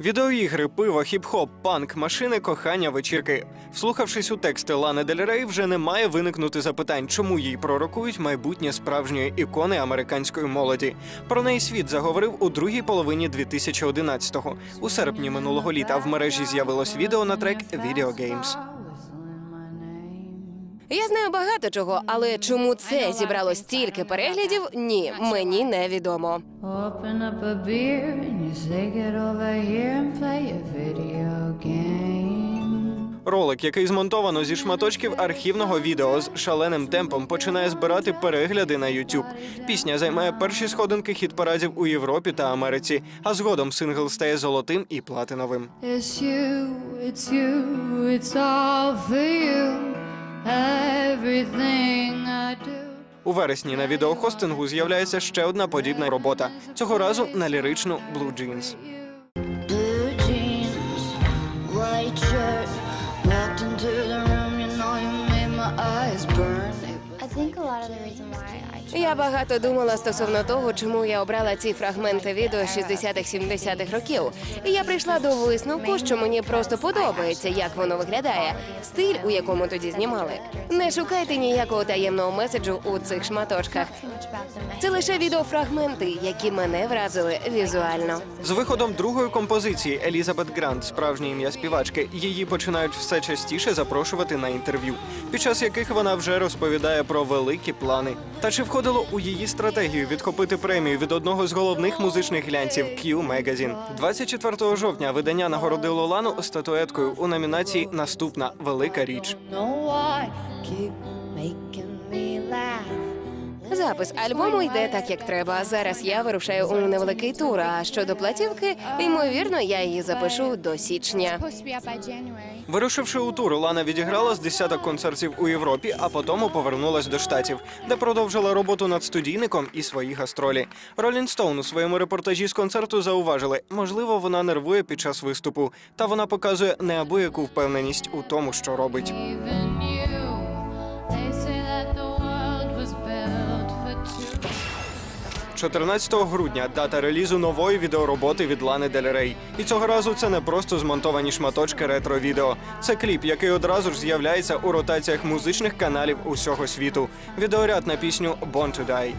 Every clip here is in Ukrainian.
Відеоігри, пиво, хіп-хоп, панк, машини, кохання, вечірки. Вслухавшись у тексти Лани Дель Рей, вже не має виникнути запитань, чому їй пророкують майбутнє справжньої ікони американської молоді. Про неї світ заговорив у другій половині 2011-го. У серпні минулого літа в мережі з'явилось відео на трек «Video Games». Я знаю багато чого, але чому це зібрало стільки переглядів? Ні, мені невідомо. Open up a beer and you say get over here and play a video game. Ролик, який змонтовано зі шматочків архівного відео з шаленим темпом, починає збирати перегляди на YouTube. Пісня займає перші сходинки хіт-парадів у Європі та Америці, а згодом сингл стає золотим і платиновим. It's you, it's you, it's all for you. У вересні на відеохостингу з'являється ще одна подібна робота. Цього разу на ліричну Blue Jeans. Я багато думала стосовно того, чому я обрала ці фрагменти відео 60-х-70-х років. І я прийшла до висновку, що мені просто подобається, як воно виглядає, стиль, у якому тоді знімали. Не шукайте ніякого таємного меседжу у цих шматочках. Це лише відеофрагменти, які мене вразили візуально. З виходом другої композиції Елізабет Грант, справжнє ім'я співачки, її починають все частіше запрошувати на інтерв'ю, під час яких вона вже розповідає про великі плани. Та чи входило у її стратегію відхопити премію від одного з головних музичних глянців Q Magazine? 24 жовтня видання нагородило Лану статуеткою у номінації Наступна велика річ. Запис альбому йде так, як треба. Зараз я вирушаю у невеликий тур. А щодо платівки, ймовірно, я її запишу до січня. Вирушивши у тур, Лана відіграла з десяток концертів у Європі, а потім повернулась до штатів, де продовжила роботу над студійником і свої гастролі. Ролін Стоун у своєму репортажі з концерту зауважили, можливо, вона нервує під час виступу, та вона показує неабияку впевненість у тому, що робить. 14 грудня дата релізу нової відеороботи від Лани Дель Рей. І цього разу це не просто змонтовані шматочки ретро-відео. Це кліп, який одразу ж з'являється у ротаціях музичних каналів усього світу. Відеоряд на пісню «Born to Die».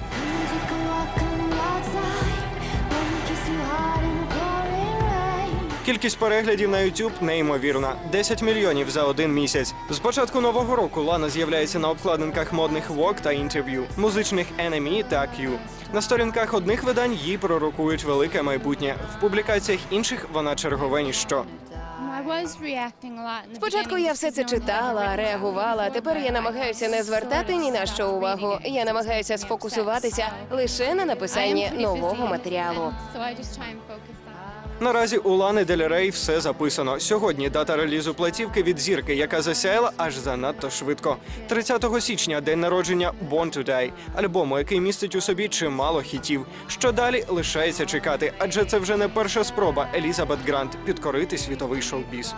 Кількість переглядів на YouTube неймовірна 10 мільйонів за один місяць. З початку нового року Лана з'являється на обкладинках модних Vogue та інтерв'ю, музичних NME та Q. На сторінках одних видань їй пророкують велике майбутнє. В публікаціях інших вона чергове ніщо. Спочатку я все це читала, реагувала. Тепер я намагаюся не звертати ні на що увагу. Я намагаюся сфокусуватися лише на написанні нового матеріалу. Наразі у Лани Дель Рей все записано. Сьогодні дата релізу платівки від зірки, яка засяяла аж занадто швидко. 30 січня день народження Born to Die, альбому, який містить у собі чимало хітів. Що далі лишається чекати, адже це вже не перша спроба Елізабет Грант підкорити світовий шоу-біз.